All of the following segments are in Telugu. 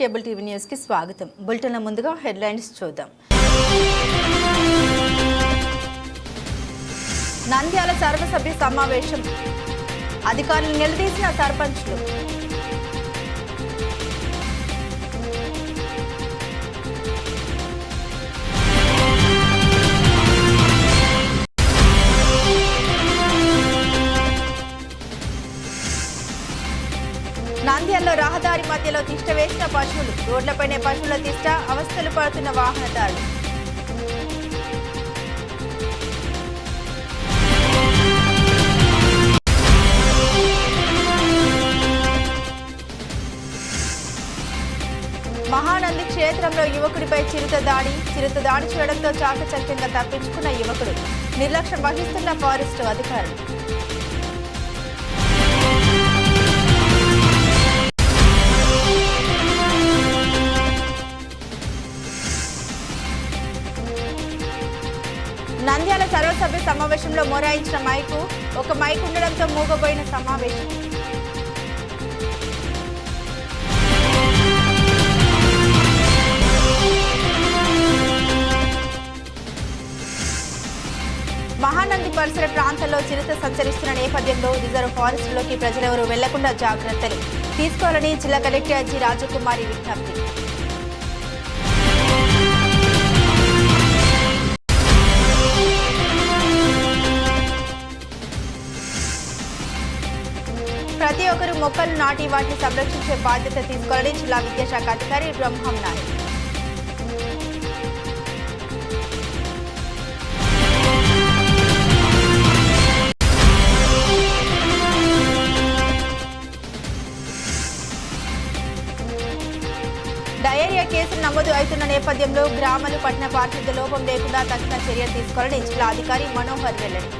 కేబుల్ టీవీ న్యూస్కి స్వాగతం. బులెటిన్ల ముందుగా హెడ్లైన్స్ చూద్దాం. నంద్యాల సర్వసభ్య సమావేశం. అధికారులు నిలదీసిన సర్పంచ్లు. నంద్యాలలో రహదారి మధ్యలో తిష్ట వేసిన పశువులు. రోడ్లపైనే పశువుల తిష్ట అవస్థలు పడుతున్న వాహనదారులు. మహానంది క్షేత్రంలో యువకుడిపై చిరుత దాడి చిరుత దాడి చేయడంతో చాకచక్యంగా తప్పించుకున్న యువకుడు. నిర్లక్ష్యం వహిస్తున్న ఫారెస్ట్ అధికారులు. సమావేశంలో మొరాయించిన మైకు ఒక మైకు ఉండడంతో మూగబోయిన సమావేశం. మహానంది పరిసర ప్రాంతాల్లో చిరుత సంచరిస్తున్న నేపథ్యంలో రిజర్వ్ ఫారెస్ట్లోకి ప్రజలెవరూ వెళ్ళకుండా జాగ్రత్తలు తీసుకోవాలని జిల్లా కలెక్టర్ జి రాజకుమారి విజ్ఞప్తి. మొక్కలు నాటి వాటిని సంరక్షించే బాధ్యత తీసుకోవాలని జిల్లా విద్యాశాఖ అధికారి బ్రహ్మం నాయక్ డయేరియా కేసులు నమోదు అవుతున్న నేపథ్యంలో గ్రామాలు పట్టణ పారిశుద్ధ్య లోపం లేకుండా తక్షణ చర్యలు తీసుకోవాలని జిల్లా అధికారి మనోహర్ వెల్లడి.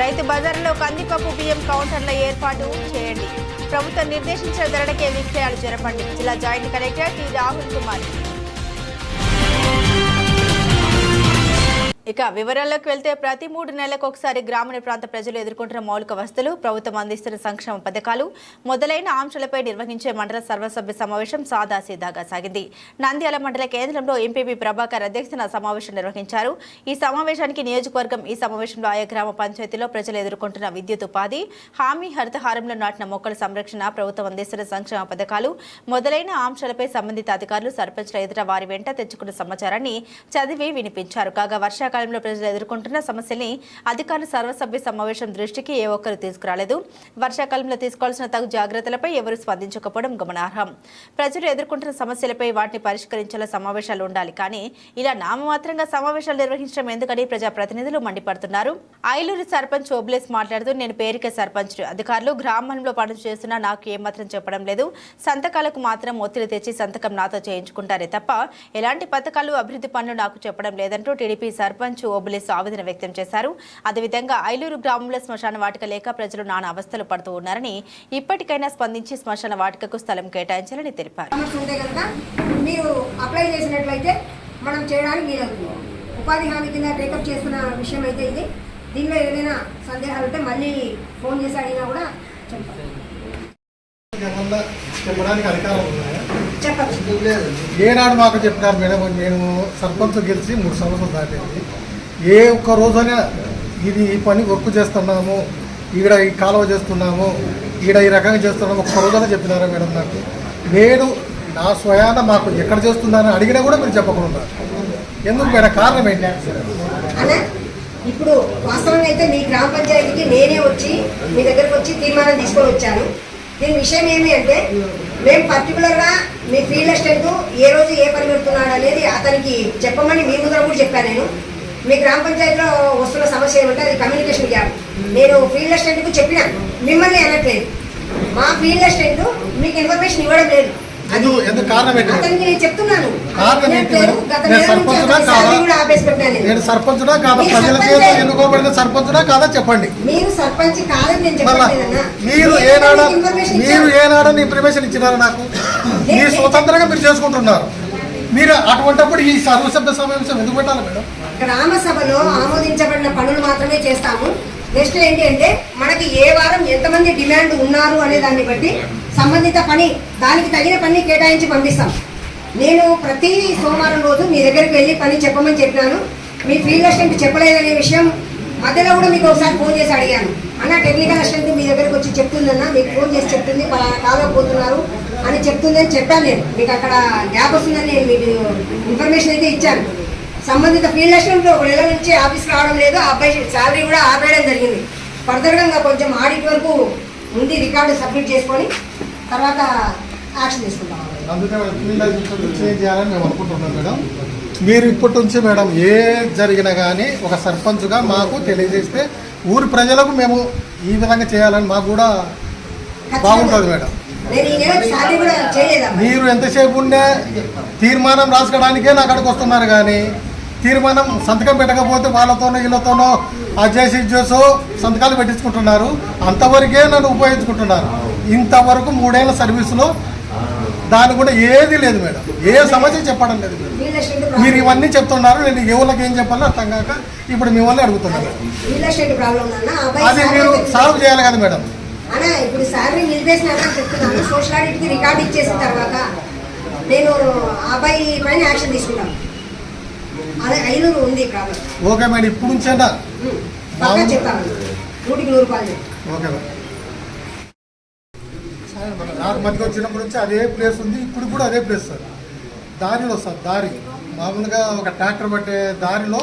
రైతు బజార్లో కందిపప్పు బియ్యం కౌంటర్ల ఏర్పాటు చేయండి. ప్రభుత్వం నిర్దేశించిన ధరలకే విక్రయాలు జరపండి. జిల్లా joint collector T Rahul Kumar. ఇక వివరాల్లోకి వెళ్తే ప్రతి మూడు నెలలకు ఒకసారి గ్రామీణ ప్రాంత ప్రజలు ఎదుర్కొంటున్న మౌలిక వసతులు ప్రభుత్వం అందిస్తున్న సంక్షేమ పథకాలు మొదలైన ఆంక్షలపై నిర్వహించే మండల సర్వసభ్య సమావేశం సాదాసీదాగా సాగింది. నంద్యాల మండల కేంద్రంలో ఎంపీపీ ప్రభాకర్ అధ్యక్షతన సమావేశం నిర్వహించారు. ఈ సమావేశానికి నియోజకవర్గం ఈ సమావేశంలో ఆయా గ్రామ పంచాయతీలో ప్రజలు ఎదుర్కొంటున్న విద్యుత్ ఉపాధి హామీ హరితహారంలో నాటిన మొక్కల సంరక్షణ ప్రభుత్వం అందిస్తున్న సంక్షేమ పథకాలు మొదలైన ఆంక్షలపై సంబంధిత అధికారులు సర్పంచ్ల ఎదుట వారి వెంట తెచ్చుకున్న సమాచారాన్ని చదివి వినిపించారు. కాగా వర్షాకాలంలో ప్రజలు ఎదుర్కొంటున్న సమస్యల్ని అధికారులు సర్వసభ్య సమావేశం దృష్టికి ఏ ఒక్కరు తీసుకురాలేదు. వర్షాకాలంలో తీసుకోవాల్సిన తగు జాగ్రత్తలపై ఎవరు స్పందించకపోవడం గమనార్హం. ప్రజలు ఎదుర్కొంటున్న సమస్యలపై వాటిని పరిష్కరించేలా సమావేశాలు ఉండాలి. కానీ ఇలా నామమాత్రంగా సమావేశాలు నిర్వహించడం ఎందుకని ప్రజాప్రతినిధులు మండిపడుతున్నారు. ఐలూరు సర్పంచ్ ఓబ్లేస్ మాట్లాడుతూ నేను పేరుకే సర్పంచ్ అధికారులు గ్రామంలో పనులు చేస్తున్నా నాకు ఏమాత్రం చెప్పడం లేదు. సంతకాలకు మాత్రం ఒత్తిడి తెచ్చి సంతకం నాతో చేయించుకుంటారే తప్ప ఎలాంటి పథకాలు అభివృద్ధి పనులు నాకు చెప్పడం లేదంటూ టీడీపీ సర్పంచ్ ఓబులేస్ ఆవేదన వ్యక్తం చేశారు. అదేవిధంగా ఐలూరు గ్రామంలో శ్మశాన వాటిక లేక ప్రజలు నానా అవస్థలు పడుతూ ఉన్నారని ఇప్పటికైనా స్పందించి శ్మశాన వాటికకు స్థలం కేటాయించాలని తెలిపారు. మీరు అప్లై చేసినట్లయితే మనం చేయడానికి వీలవుతుంది. ఉపాధి హామీ కింద టేకప్ చేస్తున్న విషయం అయితే ఇది. దీనిలో ఏదైనా సందేహాలు ఉంటే మళ్ళీ ఫోన్ చేసి అడిగినా కూడా చెప్పాలి. చెప్పడానికి అధికారం ఉన్నాయా ఏనాడు మాకు చెప్పినారు మేడం నేను సర్పంచ్ గెలిచి మూడు సంవత్సరాలు దాటింది. ఏ ఒక్క రోజైనా ఇది ఈ పని వర్క్ చేస్తున్నాము ఈడ ఈ కాలువ చేస్తున్నాము ఈడ ఈ రకంగా చేస్తున్నాము ఒక్క రోజైనా చెప్పినారా మేడం నాకు? నేను నా స్వయాన మాకు ఎక్కడ చేస్తున్నారని అడిగినా కూడా మీరు చెప్పకుండా ఎందుకు మేడం? కారణం ఏంటి? ఇప్పుడు వాస్తవంగా అయితే మీ గ్రామ పంచాయతీకి నేనే వచ్చి మీ దగ్గరకు వచ్చి తీర్మానం తీసుకొని వచ్చాను. దీని విషయం ఏమి అంటే మేము పర్టికులర్గా మీ ఫీల్డ్ అసిస్టెంట్ ఏ రోజు ఏ పని పెడుతున్నాడు అనేది అతనికి చెప్పమని మీ ముందర కూడా చెప్పాను నేను. మీ గ్రామ పంచాయతీలో వస్తున్న సమస్య ఏమంటే అది కమ్యూనికేషన్ గ్యాప్ నేను ఫీల్డ్ అసిస్టెంట్కు చెప్పిన మిమ్మల్ని అనట్లేదు. మా ఫీల్డ్ అసిస్టెంట్ మీకు ఇన్ఫర్మేషన్ ఇవ్వడం లేదు. ఎందుకు ఎందుకు కారణం ఏంటి అతనికి నేను చెప్తున్నాను కారణం ఏంటి నేను మేడం? గత నేను నెల నుంచి సర్పంచునా అతని కాదా? salary కూడా ఆపేసి పెట్టాను నేను. నేను సర్పంచునా కాదా మీరు ప్రజల సర్పంచే. చేత ఎన్నుకోబడిన సర్పంచునా కాదా చెప్పండి మీరు సర్పంచ్ కాదని నేను మళ్ళా చెప్పట్లేదన్నా మీరు ఏనాడ మీరు. ఏనాడని ఇన్ఫర్మేషన్ ఇచ్చినారు నాకు మీరు స్వతంత్రంగా మీరు చేసుకుంటున్నారు మీరు అటువంటిప్పుడు ఈ సర్వసభ్య సమావేశం ఎందుకు పెట్టాలి మేడం గ్రామ సభలో ఆమోదించబడిన పనులు మాత్రమే చేస్తాము నెక్స్ట్ ఏంటి అంటే మనకి ఏ వారం ఎంతమంది డిమాండ్ ఉన్నారు అనే దాన్ని బట్టి సంబంధిత పని దానికి తగిన పని కేటాయించి పంపిస్తాం. నేను ప్రతి సోమవారం రోజు మీ దగ్గరికి వెళ్ళి పని చెప్పమని చెప్పినాను. మీ ఫీల్డ్ అసిస్టెంట్ చెప్పలేదనే విషయం మధ్యలో కూడా మీకు ఒకసారి ఫోన్ చేసి అడిగాను. అన్న టెక్నికల్ అసిస్టెంట్ మీ దగ్గరకు వచ్చి చెప్తుందన్న మీకు ఫోన్ చేసి చెప్తుంది పలానా కాలం పోతున్నారు అని చెప్తుంది అని చెప్పాను నేను. మీకు అక్కడ గ్యాప్ వస్తుందని నేను మీకు ఇన్ఫర్మేషన్ అయితే ఇచ్చాను. సంబంధిత ఫీల్డ్ అసిస్టెంట్ ఒక నెల నుంచి ఆఫీస్కి రావడం లేదు. ఆ అబ్బాయి శాలరీ కూడా ఆపేయడం జరిగింది. ఫర్దర్గా కొంచెం ఆడిట్ వరకు ఉంది రికార్డు సబ్మిట్ చేసుకొని తర్వాత యాక్షన్ తీసుకుంటాం. అందుకే ఫీల్డ్ అసిస్టెంట్ చేంజ్ చేయాలని మేము అనుకుంటున్నాం మేడం. మీరు ఇప్పటి నుంచి మేడం ఏ జరిగినా కానీ ఒక సర్పంచ్గా మాకు తెలియజేస్తే ఊరి ప్రజలకు మేము ఈ విధంగా చేయాలని మాకు కూడా బాగుంటుంది మేడం. మీరు ఎంతసేపు ఉండే తీర్మానం రాసుకోవడానికే నా అక్కడికి వస్తున్నారు కానీ తీర్మానం సంతకం పెట్టకపోతే వాళ్ళతోనో వీళ్ళతోనో ఆ చేసి చేసో సంతకాలు పెట్టించుకుంటున్నారు. అంతవరకే నన్ను ఉపయోగించుకుంటున్నారు. ఇంతవరకు మూడేళ్ళ సర్వీసులో దాని కూడా ఏది లేదు మేడం. ఏ సమస్య చెప్పడం లేదు మీరు ఇవన్నీ చెప్తున్నారు నేను ఎవరికి ఏం చెప్పాలో అర్థం కాక ఇప్పుడు మిమ్మల్ని అడుగుతున్నాను అది మీరు సాల్వ్ చేయాలి కదా మేడం. అన్నా ఇప్పుడు శాలరీ నిలిపేసినాక చెప్తున్నాను. సోషల్ ఆడిట్కి రికార్డ్ ఇచ్చేసిన తర్వాత నేను అబ్బాయి పైన యాక్షన్ తీసుకుంటాను అదే ఐనూరు ఉంది ప్రాబ్లం. ఓకే మేడం ఇప్పుడు నుంచేనా పక్కా చెప్తాను నూటికి నూరు రూపాయలు చెప్తాను. Okay madam. నాకు మధ్య వచ్చినప్పటి నుంచి అదే ప్లేస్ ఉంది ఇప్పుడు కూడా అదే ప్లేస్ సార్. దారిలో సార్ దారి. మామూలుగా ఒక ట్రాక్టర్ పట్టే దారిలో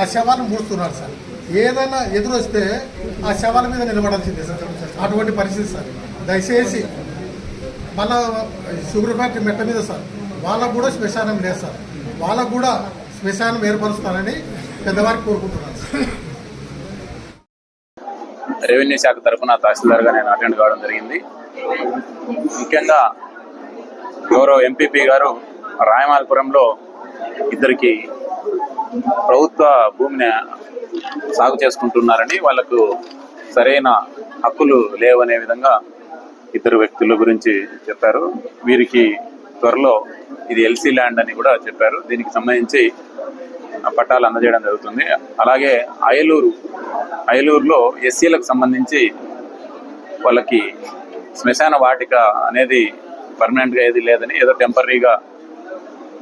ఆ శవాలను మూస్తున్నారు సార్. ఏదైనా ఎదురొస్తే ఆ శవాల మీద నిలబడాల్సిందే సార్. అటువంటి పరిస్థితి సార్. దయచేసి మళ్ళా షుగర్ ఫ్యాక్టరీ మెట్ట మీద సార్. వాళ్ళకు కూడా శ్మశానం లేదు సార్. వాళ్ళకు కూడా శ్మశానం ఏర్పరుస్తానని పెద్దవారికి కోరుకుంటున్నాను. రెవెన్యూ శాఖ తరఫున తహసీల్దార్గా నేను అటెండ్ కావడం జరిగింది. ముఖ్యంగా గౌరవ ఎంపీపీ గారు రాయమాలపురంలో ఇద్దరికి ప్రభుత్వ భూమిని సాగు చేసుకుంటున్నారని వాళ్ళకు సరైన హక్కులు లేవనే విధంగా ఇద్దరు వ్యక్తుల గురించి చెప్పారు. వీరికి త్వరలో ఇది ఎల్సీ ల్యాండ్ అని కూడా చెప్పారు. దీనికి సంబంధించి పట్టాలు అందజేయడం జరుగుతుంది. అలాగే అయలూరు అయలూరులో ఎస్సీలకు సంబంధించి వాళ్ళకి శ్మశాన వాటిక అనేది పర్మనెంట్గా ఏది లేదని ఏదో టెంపరీగా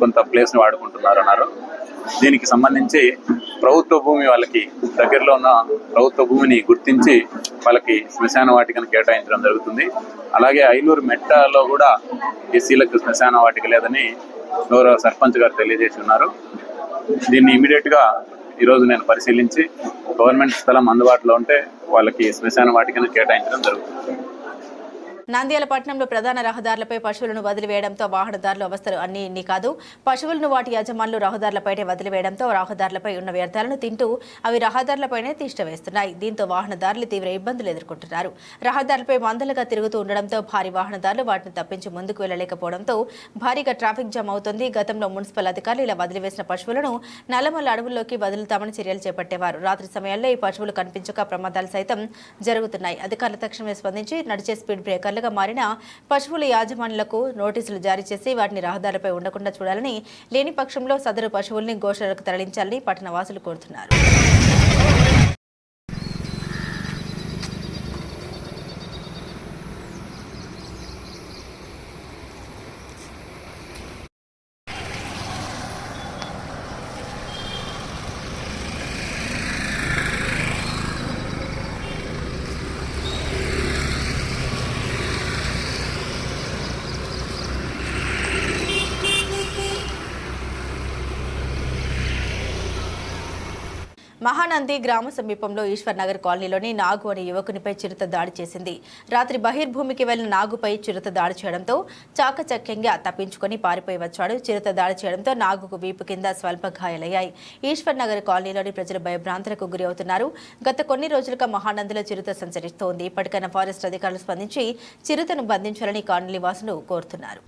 కొంత ప్లేస్ని వాడుకుంటున్నారు అన్నారు దీనికి సంబంధించి ప్రభుత్వ భూమి వాళ్ళకి దగ్గరలో ఉన్న ప్రభుత్వ భూమిని గుర్తించి వాళ్ళకి శ్మశాన వాటికను కేటాయించడం జరుగుతుంది. అలాగే ఐలూరు మెట్టలో కూడా ఎస్సీలకు శ్మశాన వాటిక లేదని గౌరవ సర్పంచ్ గారు తెలియజేసి ఉన్నారు. దీన్ని ఇమీడియట్గా ఈరోజు నేను పరిశీలించి గవర్నమెంట్ స్థలం అందుబాటులో ఉంటే వాళ్ళకి శ్మశాన వాటికను కేటాయించడం జరుగుతుంది. నంద్యాల పట్టణంలో ప్రధాన రహదారులపై పశువులను వదిలివేయడంతో వాహనదారులు అవస్థలు అన్ని కాదు. పశువులను వాటి యజమానులు రహదారులపైనే వదిలివేయడంతో రహదారులపై ఉన్న వ్యర్థాలను తింటూ అవి రహదారులపైనే తీష్టవేస్తున్నాయి దీంతో వాహనదారులు తీవ్ర ఇబ్బందులు ఎదుర్కొంటున్నారు. రహదారులపై మందలుగా తిరుగుతూ ఉండడంతో భారీ వాహనదారులు వాటిని తప్పించి ముందుకు వెళ్ళలేకపోవడంతో భారీగా ట్రాఫిక్ జామ్ అవుతుంది. గతంలో మున్సిపల్ అధికారులు ఇలా వదిలివేసిన పశువులను నల్లమల్ల అడవుల్లోకి వదులుతామని చర్యలు చేపట్టేవారు. రాత్రి సమయాల్లో ఈ పశువులు కనిపించక ప్రమాదాలు సైతం జరుగుతున్నాయి. అధికారులు తక్షణమే స్పందించి నడిచే స్పీడ్ బ్రేకర్లు బ్రేకర్లుగా మారిన పశువుల యాజమానులకు నోటీసులు జారీ చేసి వాటిని రహదారిపై ఉండకుండా చూడాలని లేని పక్షంలో సదరు పశువుల్ని గోశాలకు తరలించాలని పట్టణ వాసులు కోరుతున్నారు. మహానంది గ్రామ సమీపంలో ఈశ్వర్ నగర్ కాలనీలోని నాగు అనే యువకునిపై చిరుత దాడి చేసింది. రాత్రి బహిర్భూమికి వెళ్ళిన నాగుపై చిరుత దాడి చేయడంతో చాకచక్యంగా తప్పించుకొని పారిపోయి వచ్చాడు. చిరుత దాడి చేయడంతో నాగుకు వీపు కింద స్వల్ప గాయాలయ్యాయి ఈశ్వర్ నగర్ కాలనీలోని ప్రజలు భయభ్రాంతులకు గురి అవుతున్నారు. గత కొన్ని రోజులుగా మహానందిలో చిరుత సంచరిస్తోంది. ఇప్పటికైనా ఫారెస్ట్ అధికారులు స్పందించి చిరుతను బంధించాలని కాలనీ వాసులు కోరుతున్నారు.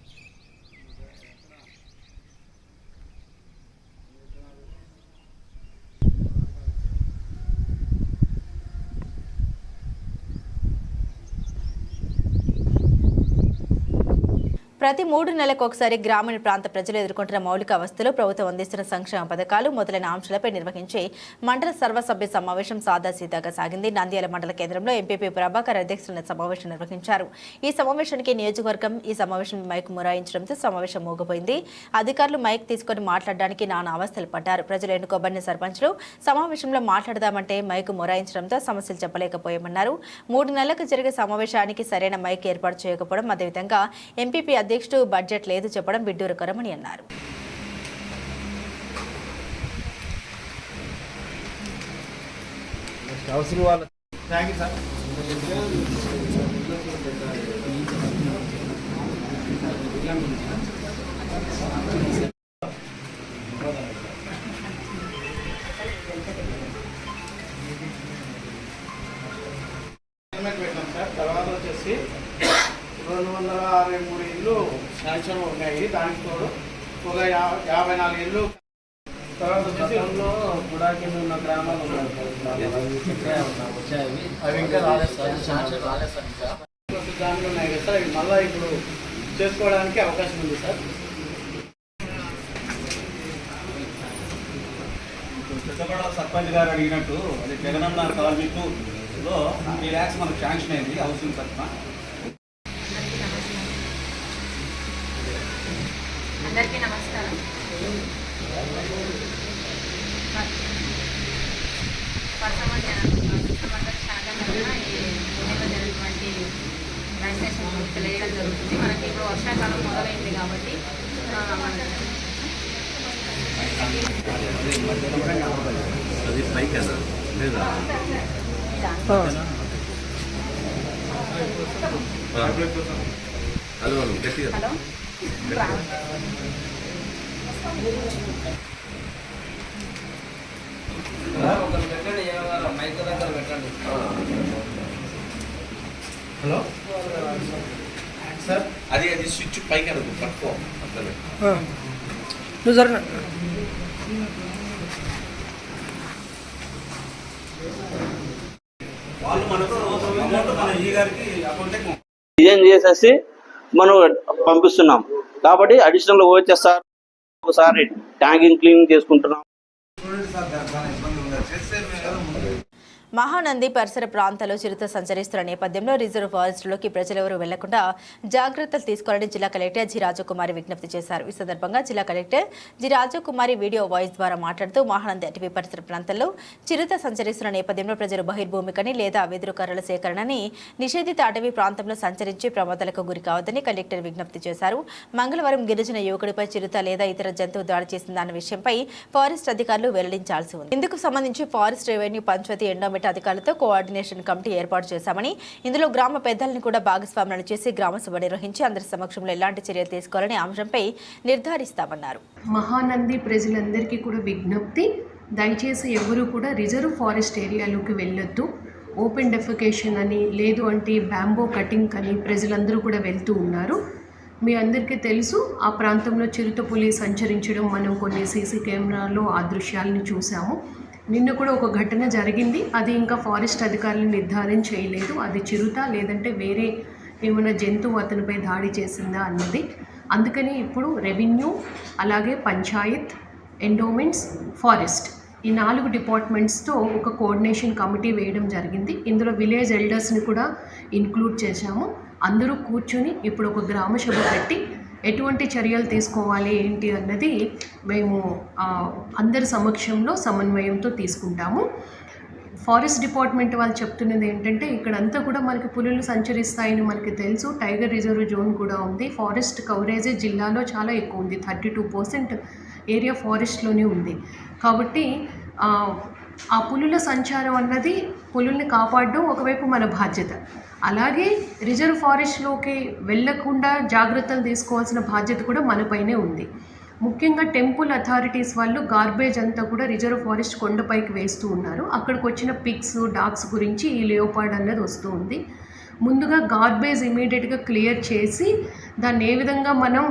ప్రతి మూడు నెలలకు ఒకసారి గ్రామీణ ప్రాంత ప్రజలు ఎదుర్కొంటున్న మౌలిక అవస్థలు ప్రభుత్వం అందిస్తున్న సంక్షేమ పథకాలు మొదలైన అంశాలపై నిర్వహించే మండల సర్వసభ్య సమావేశం సాదాసీదాగా సాగింది. నంద్యాల మండల కేంద్రంలో ఎంపీపీ ప్రభాకర్ అధ్యక్షుల సమావేశం నిర్వహించారు. ఈ సమావేశానికి నియోజకవర్గం ఈ సమావేశం మైక్ మురాయించడంతో సమావేశం మూగపోయింది అధికారులు మైక్ తీసుకొని మాట్లాడడానికి నానా అవస్థలు పడ్డారు. ప్రజలు ఎన్నుకోబడిన సర్పంచ్లు సమావేశంలో మాట్లాడదామంటే మైక్ మొరాయించడంతో సమస్యలు చెప్పలేకపోయామన్నారు. మూడు నెలలకు జరిగే సమావేశానికి సరైన మైక్ ఏర్పాటు చేయకపోవడం అదేవిధంగా ఎంపీపీ అధ్యక్షుడు బడ్జెట్ లేదు చెప్పడం విడ్డూరకరమని అన్నారు. పెట్టాం సార్ తర్వాత వచ్చేసి రెండు వందల అరవై మూడు శాంక్షన్ ఉన్నాయి. దానికి తోడు ఒక యాభై నాలుగు తర్వాత వచ్చేసి గుడా కింద ఉన్న గ్రామాలు ఉన్నాయి. వచ్చాయి అవి ఇంకా రాలేదు సార్. శాంక్షన్ రాలేదు సార్ ఇంకా. కొద్ది దాంట్లో ఉన్నాయి కదా సార్. మళ్ళీ ఇప్పుడు చేసుకోవడానికి అవకాశం ఉంది సార్. పెద్దపడ సర్పంచ్ గారు అడిగినట్టు అది జగనన్న కాలనీలో ఈ ల్యాక్స్ మనకు శాంక్షన్ అయింది హౌసింగ్ తరఫున. రైజిస్ట్రేషన్ తెలియడం జరుగుతుంది. మనకి ఇప్పుడు వర్షాకాలం మొదలైంది కాబట్టి ఆ, మన- హలో పెట్టండి మైక్ దగ్గర పెట్టండి. హలో? సార్ అది అది స్విచ్ పైకి అడుగు పట్టుకో అట్లనే. వాళ్ళు మనకు అమౌంట్ మన ఈ గారికి అకౌంట్కి డిజైన్ చేసేసి మనం పంపిస్తున్నాం. కాబట్టి అడిషనల్ ఓహెచ్ఎస్ఆర్ ఒకసారి ట్యాంకింగ్ క్లీనింగ్ చేసుకుంటున్నాం. మహానంది పరిసర ప్రాంతాల్లో చిరుత సంచరిస్తున్న నేపథ్యంలో రిజర్వ్ ఫారెస్టులోకి ప్రజలెవరూ వెళ్ళకుండా జాగ్రత్తలు తీసుకోవాలని జిల్లా కలెక్టర్ జి రాజకుమారి విజ్ఞప్తి చేశారు. ఈ సందర్భంగా జిల్లా collector G Rajakumari video voice ద్వారా మాట్లాడుతూ మహానంది అటవీ పరిసర ప్రాంతాల్లో చిరుత సంచరిస్తున్న నేపథ్యంలో ప్రజలు బహిర్భూమికని లేదా వెదురు కర్రల సేకరణని నిషేధిత అటవీ ప్రాంతంలో సంచరించి ప్రమాదాలకు గురి కావద్దని కలెక్టర్ విజ్ఞప్తి చేశారు. మంగళవారం గిరిజన యువకుడిపై చిరుత లేదా ఇతర జంతువు దాడి చేసిందన్న విషయంపై ఫారెస్ట్ అధికారులు వెల్లడించాల్సి ఉంది. ఇందుకు సంబంధించి ఫారెస్ట్ రెవెన్యూ పంచాయతీ ఎండోమెంట్ అధికారులతో కోఆర్డినేషన్ కమిటీ ఏర్పాటు చేశామని ఇందులో గ్రామ పెద్దలను కూడా భాగస్వాములను చేసి గ్రామ సభ నిర్వహించి అందరి సమక్షంలో ఎలాంటి చర్యలు తీసుకోవాలని అంశంపై నిర్ధారిస్తామన్నారు. మహానంది ప్రజలందరికీ కూడా విజ్ఞప్తి దయచేసి ఎవరూ కూడా రిజర్వ్ ఫారెస్ట్ ఏరియాలోకి వెళ్ళొద్దు. ఓపెన్ డెఫికేషన్ అని లేదు అంటే బ్యాంబో కటింగ్ అని ప్రజలందరూ కూడా వెళ్తూ ఉన్నారు. మీ అందరికీ తెలుసు ఆ ప్రాంతంలో చిరుతపులి సంచరించడం మనం కొన్ని సీసీ కెమెరాలో ఆ దృశ్యాలను చూసాము నిన్న కూడా ఒక ఘటన జరిగింది. అది ఇంకా ఫారెస్ట్ అధికారులు నిర్ధారణ చేయలేదు. అది చిరుత లేదంటే వేరే ఏమైనా జంతువు అతనిపై దాడి చేసిందా అన్నది. అందుకని ఇప్పుడు రెవెన్యూ అలాగే పంచాయత్ ఎండోమెంట్స్ ఫారెస్ట్ ఈ నాలుగు డిపార్ట్మెంట్స్తో ఒక కోఆర్డినేషన్ కమిటీ వేయడం జరిగింది. ఇందులో విలేజ్ ఎల్డర్స్ని కూడా ఇంక్లూడ్ చేశాము. అందరూ కూర్చుని ఇప్పుడు ఒక గ్రామ సభ పెట్టి ఎటువంటి చర్యలు తీసుకోవాలి ఏంటి అన్నది మేము అందరి సమక్షంలో సమన్వయంతో తీసుకుంటాము. ఫారెస్ట్ డిపార్ట్మెంట్ వాళ్ళు చెప్తున్నది ఏంటంటే ఇక్కడంతా కూడా మనకి పులులు సంచరిస్తాయని మనకి తెలుసు. టైగర్ రిజర్వ్ జోన్ కూడా ఉంది. ఫారెస్ట్ కవరేజ్ జిల్లాలో చాలా ఎక్కువ ఉంది. థర్టీ టూ పర్సెంట్ ఏరియా ఫారెస్ట్లోనే ఉంది. కాబట్టి ఆ, ఆ పులుల సంచారం అన్నది పులుల్ని కాపాడడం ఒకవైపు మన బాధ్యత. అలాగే రిజర్వ్ ఫారెస్ట్లోకి వెళ్ళకుండా జాగ్రత్తలు తీసుకోవాల్సిన బాధ్యత కూడా మనపైనే ఉంది. ముఖ్యంగా టెంపుల్ అథారిటీస్ వాళ్ళు గార్బేజ్ అంతా కూడా రిజర్వ్ ఫారెస్ట్ కొండపైకి వేస్తూ ఉన్నారు. అక్కడికి వచ్చిన పిక్స్ డాగ్స్ గురించి ఈ లియోపాడ్ అన్నది వస్తూ ఉంది. ముందుగా గార్బేజ్ ఇమీడియట్గా క్లియర్ చేసి దాన్ని ఏ విధంగా మనం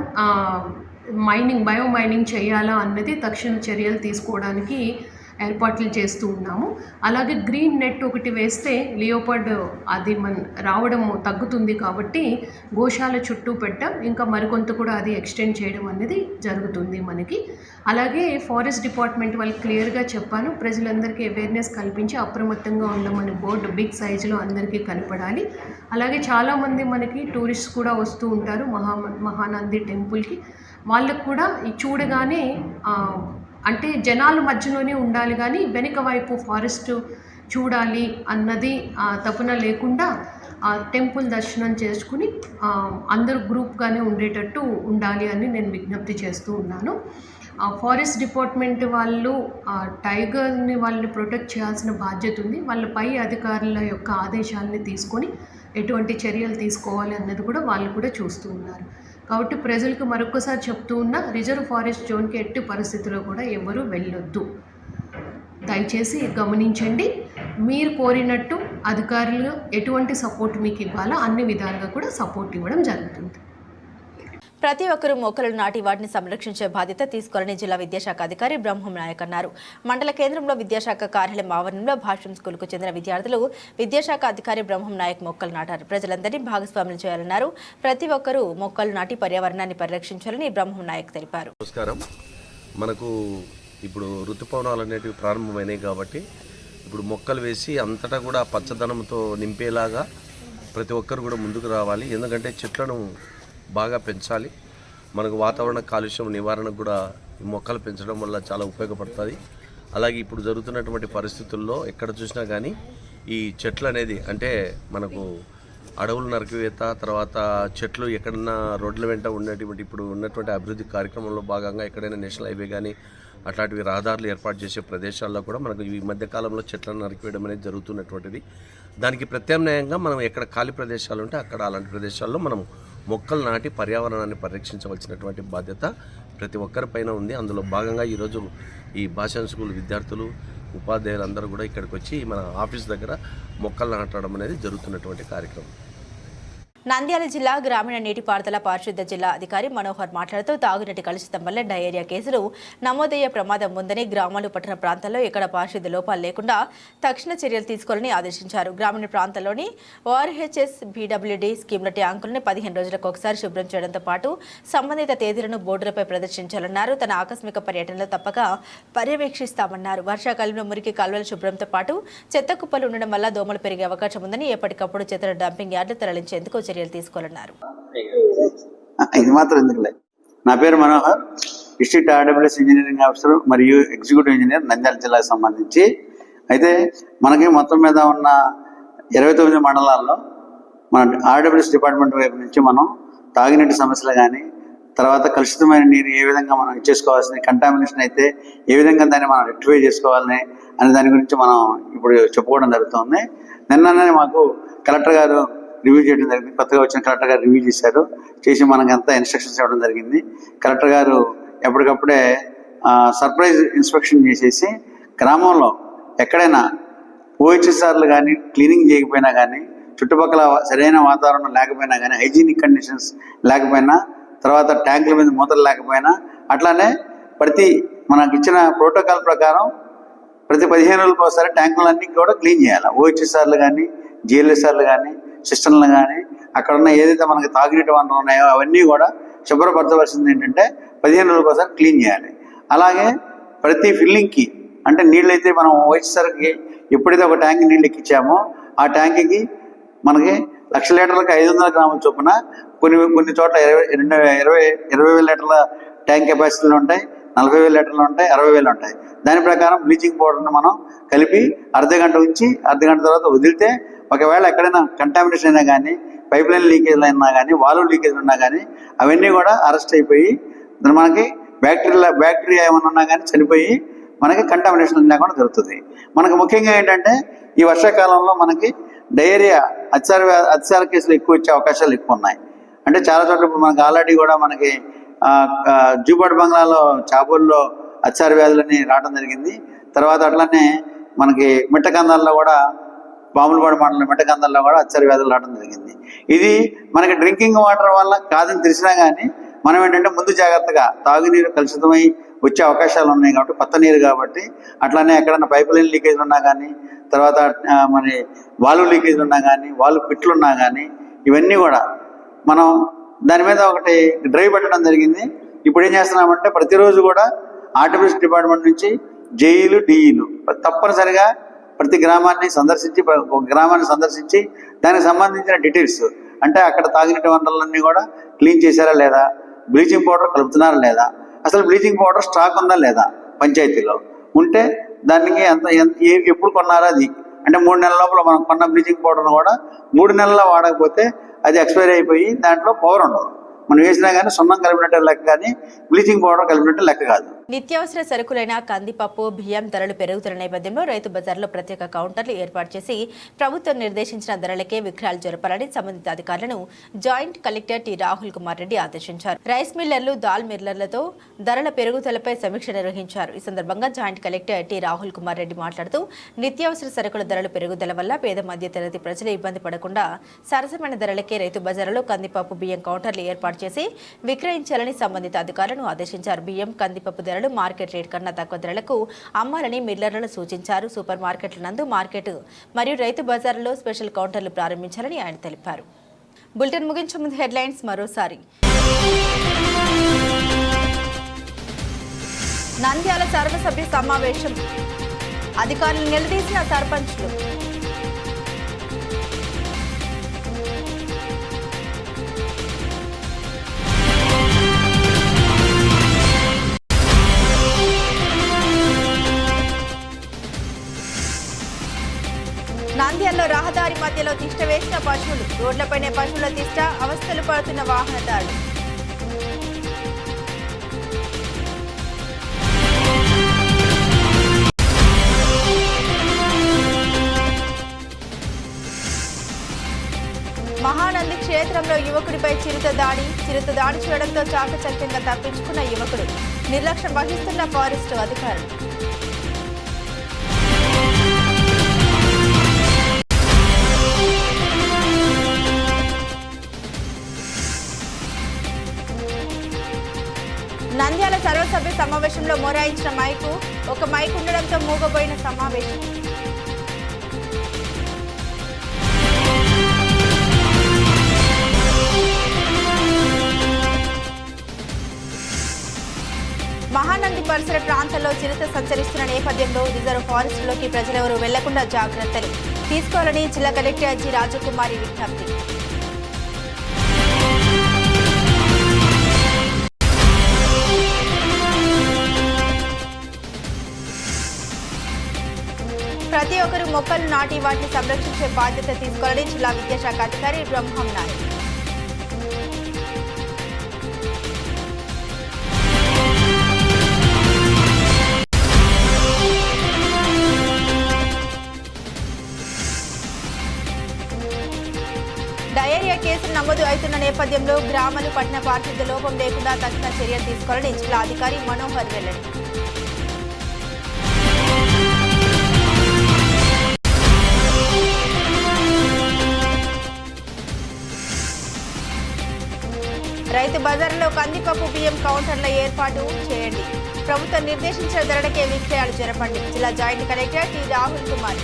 మైనింగ్ బయో మైనింగ్ చేయాలా అన్నది తక్షణ చర్యలు తీసుకోవడానికి ఏర్పాట్లు చేస్తూ ఉన్నాము. అలాగే గ్రీన్ నెట్ ఒకటి వేస్తే లియోపర్డ్ అది మన రావడం తగ్గుతుంది కాబట్టి గోశాల చుట్టూ పెట్టాం. ఇంకా మరికొంత కూడా అది ఎక్స్టెండ్ చేయడం అనేది జరుగుతుంది మనకి. అలాగే ఫారెస్ట్ డిపార్ట్మెంట్ వాళ్ళు క్లియర్గా చెప్పాను. ప్రజలందరికీ అవేర్నెస్ కల్పించి అప్రమత్తంగా ఉండమని బోర్డు బిగ్ సైజులో అందరికీ కనపడాలి. అలాగే చాలామంది మనకి టూరిస్ట్ కూడా వస్తూ ఉంటారు మహా మహానంది టెంపుల్కి. వాళ్ళకు కూడా చూడగానే అంటే జనాల మధ్యలోనే ఉండాలి కానీ వెనుక వైపు ఫారెస్ట్ చూడాలి అన్నది తపున లేకుండా టెంపుల్ దర్శనం చేసుకుని అందరూ గ్రూప్గానే ఉండేటట్టు ఉండాలి అని నేను విజ్ఞప్తి చేస్తూ ఉన్నాను. ఫారెస్ట్ డిపార్ట్మెంట్ వాళ్ళు టైగర్ని వాళ్ళని ప్రొటెక్ట్ చేయాల్సిన బాధ్యత ఉంది. వాళ్ళ పై అధికారుల యొక్క ఆదేశాలని తీసుకొని ఎటువంటి చర్యలు తీసుకోవాలి అన్నది కూడా వాళ్ళు కూడా చూస్తూ ఉన్నారు. కాబట్టి ప్రజలకు మరొకసారి చెప్తూ ఉన్న రిజర్వ్ ఫారెస్ట్ జోన్కి ఎట్టి పరిస్థితుల్లో కూడా ఎవరూ వెళ్ళొద్దు. దయచేసి గమనించండి. మీరు కోరినట్టు అధికారులు ఎటువంటి సపోర్ట్ మీకు ఇవ్వాలో అన్ని విధాలుగా కూడా సపోర్ట్ ఇవ్వడం జరుగుతుంది. ప్రతి ఒక్కరూ మొక్కలు నాటి వాటిని సంరక్షించే బాధ్యత తీసుకోవాలని జిల్లా విద్యాశాఖ అధికారి బ్రహ్మం నాయక్ అన్నారు. మండల కేంద్రంలో విద్యాశాఖ కార్యాలయం ఆవరణంలో భాష్యం స్కూల్కు చెందిన విద్యార్థులు విద్యాశాఖ అధికారి బ్రహ్మం నాయక్ మొక్కలు నాటారు. ప్రజలందరినీ భాగస్వాములు చేయాలన్నారు. ప్రతి ఒక్కరూ మొక్కలు నాటి పర్యావరణాన్ని పరిరక్షించాలని బ్రహ్మం నాయక్ తెలిపారు. నమస్కారం. మనకు ఇప్పుడు ఋతుపవనాలు అనేటివి ప్రారంభమైనాయి కాబట్టి ఇప్పుడు మొక్కలు వేసి అంతటా కూడా పచ్చదనంతో నింపేలాగా ప్రతి ఒక్కరు కూడా ముందుకు రావాలి. ఎందుకంటే చెట్లను బాగా పెంచాలి. మనకు వాతావరణ కాలుష్యం నివారణకు కూడా ఈ మొక్కలు పెంచడం వల్ల చాలా ఉపయోగపడుతుంది. అలాగే ఇప్పుడు జరుగుతున్నటువంటి పరిస్థితుల్లో ఎక్కడ చూసినా కానీ ఈ చెట్లు అనేది అంటే మనకు అడవులు నరికివేత తర్వాత చెట్లు ఎక్కడన్నా రోడ్ల వెంట ఉన్నటువంటి ఇప్పుడు ఉన్నటువంటి అభివృద్ధి కార్యక్రమంలో భాగంగా ఎక్కడైనా నేషనల్ హైవే కానీ అట్లాంటివి రహదారులు ఏర్పాటు చేసే ప్రదేశాల్లో కూడా మనకు ఈ మధ్యకాలంలో చెట్లను నరికివేయడం అనేది జరుగుతున్నటువంటిది. దానికి ప్రత్యామ్నాయంగా మనం ఎక్కడ ఖాళీ ప్రదేశాలు ఉంటే అక్కడ అలాంటి ప్రదేశాల్లో మనం మొక్కలు నాటి పర్యావరణాన్ని పరిరక్షించవలసినటువంటి బాధ్యత ప్రతి ఒక్కరిపైన ఉంది. అందులో భాగంగా ఈరోజు ఈ భాషా స్కూల్ విద్యార్థులు ఉపాధ్యాయులు అందరూ కూడా ఇక్కడికి వచ్చి మన ఆఫీస్ దగ్గర మొక్కలు నాటడం అనేది జరుగుతున్నటువంటి కార్యక్రమం. నంద్యాల జిల్లా గ్రామీణ నీటిపారుదల పారిశుద్ధ జిల్లా అధికారి మనోహర్ మాట్లాడుతూ తాగునీటి కలుషితం వల్ల డయేరియా కేసులు నమోదయ్యే ప్రమాదం ఉందని గ్రామాలు పట్టణ ప్రాంతాల్లో ఎక్కడ పారిశుద్ధ లోపాలు లేకుండా తక్షణ చర్యలు తీసుకోవాలని ఆదేశించారు. గ్రామీణ ప్రాంతాల్లోని ఓఆర్హెచ్ఎస్ బీడబ్ల్యూడీ స్కీమ్ల ట్యాంకులను పదిహేను రోజులకు ఒకసారి శుభ్రం చేయడంతో పాటు సంబంధిత తేదీలను బోర్డులపై ప్రదర్శించాలన్నారు. తన ఆకస్మిక పర్యటనలో తప్పక పర్యవేక్షిస్తామన్నారు. వర్షాకాలంలో మురికి కాలువల శుభ్రంతో పాటు చెత్త కుప్పలు ఉండడం వల్ల దోమలు పెరిగే అవకాశం ఉందని ఎప్పటికప్పుడు చెత్తను డంపింగ్ యార్డులు తరలించేందుకు చర్యలు తీసుకోవాలన్నారు. ఇది మాత్రం ఎందుకులే? నా పేరు Manohar. District RWS engineering officer మరియు ఎగ్జిక్యూటివ్ ఇంజనీర్ నంద్యాల జిల్లాకు సంబంధించి. అయితే మనకి మొత్తం మీద ఉన్న ఇరవై తొమ్మిది మండలాల్లో మన ఆర్డబ్ల్యూఎస్ డిపార్ట్మెంట్ వైపు నుంచి మనం తాగినీటి సమస్యలు కానీ తర్వాత కలుషితమైన నీరు ఏ విధంగా మనం ఇచ్చేసుకోవాల్సిన కంటామినేషన్ అయితే ఏ విధంగా దాన్ని మనం రెక్టిఫై చేసుకోవాలని అనే దాని గురించి మనం ఇప్పుడు చెప్పుకోవడం జరుగుతుంది. నిన్ననే మాకు కలెక్టర్ గారు రివ్యూ చేయడం జరిగింది. కొత్తగా వచ్చిన కలెక్టర్ గారు రివ్యూ చేశారు. చేసి మనకి అంతా ఇన్స్ట్రక్షన్స్ ఇవ్వడం జరిగింది. కలెక్టర్ గారు ఎప్పటికప్పుడే సర్ప్రైజ్ ఇన్స్పెక్షన్ చేసేసి గ్రామంలో ఎక్కడైనా ఓహెచ్ఎస్ఆర్లు కానీ క్లీనింగ్ చేయకపోయినా కానీ చుట్టుపక్కల సరైన వాతావరణం లేకపోయినా కానీ హైజీనిక్ కండిషన్స్ లేకపోయినా తర్వాత ట్యాంకుల మీద మూతలు లేకపోయినా అట్లానే ప్రతి మనకి ఇచ్చిన ప్రోటోకాల్ ప్రకారం ప్రతి పదిహేను రోజులకు ఒకసారి ట్యాంకులన్నీ కూడా క్లీన్ చేయాలి. ఓహెచ్ఎస్ఆర్లు కానీ జిఎల్ఎస్ఆర్లు కానీ సిస్టమ్లు కానీ అక్కడ ఉన్న ఏదైతే మనకి తాగునీటి వనరులు ఉన్నాయో అవన్నీ కూడా శుభ్రపరచవలసింది ఏంటంటే పదిహేను రోజులకు ఒకసారి క్లీన్ చేయాలి. అలాగే ప్రతి ఫిల్లింగ్కి అంటే నీళ్ళు అయితే మనం వచ్చేసరికి ఎప్పుడైతే ఒక ట్యాంక్ నీళ్ళు ఎక్కించామో ఆ ట్యాంక్కి మనకి లక్ష లీటర్లకు ఐదు వందల గ్రాముల చొప్పున కొన్ని కొన్ని చోట్ల ఇరవై రెండు ఇరవై ఇరవై వేల లీటర్ల ట్యాంక్ కెపాసిటీలు ఉంటాయి నలభై వేల లీటర్లు ఉంటాయి అరవై వేలు ఉంటాయి. దాని ప్రకారం బ్లీచింగ్ పౌడర్ని మనం కలిపి అర్ధ గంట ఉంచి అర్ధ గంట తర్వాత వదిలితే ఒకవేళ ఎక్కడైనా కంటామినేషన్ అయినా కానీ పైప్ లైన్ లీకేజ్లు అయినా కానీ వాల్వ్ లీకేజ్ ఉన్నా కానీ అవన్నీ కూడా అరెస్ట్ అయిపోయి మనకి బ్యాక్టీరియా బ్యాక్టీరియా ఏమైనా ఉన్నా కానీ చనిపోయి మనకి కంటామినేషన్ లేకుండా జరుగుతుంది మనకు ముఖ్యంగా ఏంటంటే ఈ వర్షాకాలంలో మనకి డయేరియా అత్యార అత్యార కేసులు ఎక్కువ వచ్చే అవకాశాలు ఎక్కువ ఉన్నాయి. అంటే చాలా చోట్ల ఇప్పుడు మనకి ఆల్రెడీ కూడా మనకి ఆ, జూపాడు బంగ్లాలో చాబూల్లో అత్యార వ్యాధులని రావడం జరిగింది. తర్వాత అట్లనే మనకి మిట్టకందాల్లో కూడా పాములపాడు మండలం మిట్టకందాల్లో కూడా అచ్చరి వ్యాధులు రావడం జరిగింది. ఇది మనకి డ్రింకింగ్ వాటర్ వల్ల కాదని తెలిసినా కానీ మనం ఏంటంటే ముందు జాగ్రత్తగా తాగునీరు కలుషితమై వచ్చే అవకాశాలు ఉన్నాయి కాబట్టి కొత్త నీరు కాబట్టి అట్లానే ఎక్కడన్నా పైప్ లైన్ లీకేజ్ ఉన్నా కానీ తర్వాత మరి వాల్వ్ లీకేజ్ ఉన్నా కానీ వాల్వ్ పిట్లు ఉన్నా కానీ ఇవన్నీ కూడా మనం దాని మీద ఒకటి డ్రైవ్ పెట్టడం జరిగింది. ఇప్పుడు ఏం చేస్తున్నామంటే ప్రతిరోజు కూడా ఆర్టిఫిషియల్ డిపార్ట్మెంట్ నుంచి జేఈలు డిఈలు తప్పనిసరిగా ప్రతి గ్రామాన్ని సందర్శించి ఒక గ్రామాన్ని సందర్శించి దానికి సంబంధించిన డీటెయిల్స్. అంటే అక్కడ తాగినటి వనరులన్నీ కూడా క్లీన్ చేశారా లేదా? బ్లీచింగ్ పౌడర్ కలుపుతున్నారా లేదా? అసలు బ్లీచింగ్ పౌడర్ స్టాక్ ఉందా లేదా పంచాయతీలో? ఉంటే దానికి ఎంత ఎంత- ఎప్పుడు కొన్నారా అది? అంటే మూడు నెలల లోపల మనం కొన్న బ్లీచింగ్ పౌడర్ను కూడా మూడు నెలల వాడకపోతే అది ఎక్స్పైర్ అయిపోయి దాంట్లో పవర్ ఉండదు. మనం వేసినా కానీ సున్నం కలిపినట్టే లెక్క కానీ బ్లీచింగ్ పౌడర్ కలిపినట్టు లెక్క కాదు. నిత్యావసర సరుకులైన కందిపప్పు బియ్యం ధరలు పెరుగుతున్న నేపథ్యంలో రైతు బజార్లో ప్రత్యేక కౌంటర్లు ఏర్పాటు చేసి ప్రభుత్వం నిర్దేశించిన ధరలకే విక్రయాలు జరపాలని సంబంధిత అధికారులను joint collector T Rahul Kumar Reddy ఆదేశించారు. రైస్ మిల్లర్లు దాల్ మిల్లర్లతో ధరల పెరుగుదలపై సమీక్ష నిర్వహించారు. ఈ సందర్భంగా joint collector T Rahul Kumar Reddy మాట్లాడుతూ నిత్యావసర సరుకుల ధరల పెరుగుదల వల్ల పేద మధ్య తరగతి ప్రజలు ఇబ్బంది పడకుండా సరసమైన ధరలకే రైతు బజార్లో కందిపప్పు బియ్యం కౌంటర్లు ఏర్పాటు చేసి విక్రయించాలని సంబంధిత అధికారులను ఆదేశించారు. బియ్యం కందిపప్పు ధరలు మార్కెట్ రేట్ కన్నా తక్కువ ధరలకు అమ్మాలని మిల్లర్లను సూచించారు. సూపర్ మార్కెట్ల నందు మార్కెట్ మరియు రైతు బజార్లో స్పెషల్ కౌంటర్లు ప్రారంభించాలని ఆయన తెలిపారు. బులెటిన్ ముగించే ముందు హెడ్లైన్స్ మరోసారి. నంద్యాల సర్వసభ్య సమావేశం. అధికారులు నిలదీసిన సర్పంచ్లు. రహదారి మధ్యలో తిష్ట వేసిన పశువులు. రోడ్లపైనే పశువుల తిష్ట అవస్థలు పడుతున్న వాహనదారులు. మహానంది క్షేత్రంలో యువకుడిపై చిరుత దాడి చిరుత దాడి చేయడంతో చాకచక్యంగా తప్పించుకున్న యువకుడు. నిర్లక్ష్యం వహిస్తున్న ఫారెస్ట్ అధికారులు. నంద్యాల సర్వసభ్య సమావేశంలో మొరాయించిన మైకు ఒక మైకు ఉండడంతో మూగబోయిన సమావేశం. మహానంది పరిసర ప్రాంతాల్లో చిరుత సంచరిస్తున్న నేపథ్యంలో రిజర్వ్ ఫారెస్ట్లోకి ప్రజలెవరూ వెళ్ళకుండా జాగ్రత్తలు తీసుకోవాలని జిల్లా కలెక్టర్ జి రాజకుమారి విజ్ఞప్తి. ప్రతి ఒక్కరూ మొక్కలు నాటి వాటిని సంరక్షించే బాధ్యత తీసుకోవాలని జిల్లా విద్యాశాఖ అధికారి బ్రహ్మం నాయక్ డయేరియా కేసులు నమోదు అవుతున్న నేపథ్యంలో గ్రామాలు పట్టణ పారిశుద్ధ్య లోపం లేకుండా తక్షణ చర్యలు తీసుకోవాలని జిల్లా అధికారి మనోహర్ వెల్లడి. రైతు బజార్లో కందిపప్పు బియ్యం కౌంటర్ల ఏర్పాటు చేయండి. ప్రభుత్వం నిర్దేశించిన ధరలకే విక్రయాలు జరపండి. జిల్లా joint collector T Rahul Kumar.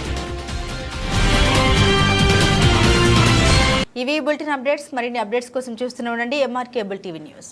ఇవి బులెటిన్ అప్డేట్స్. మరిన్ని అప్డేట్స్ కోసం చూస్తూనే ఉండండి. MR cable TV news.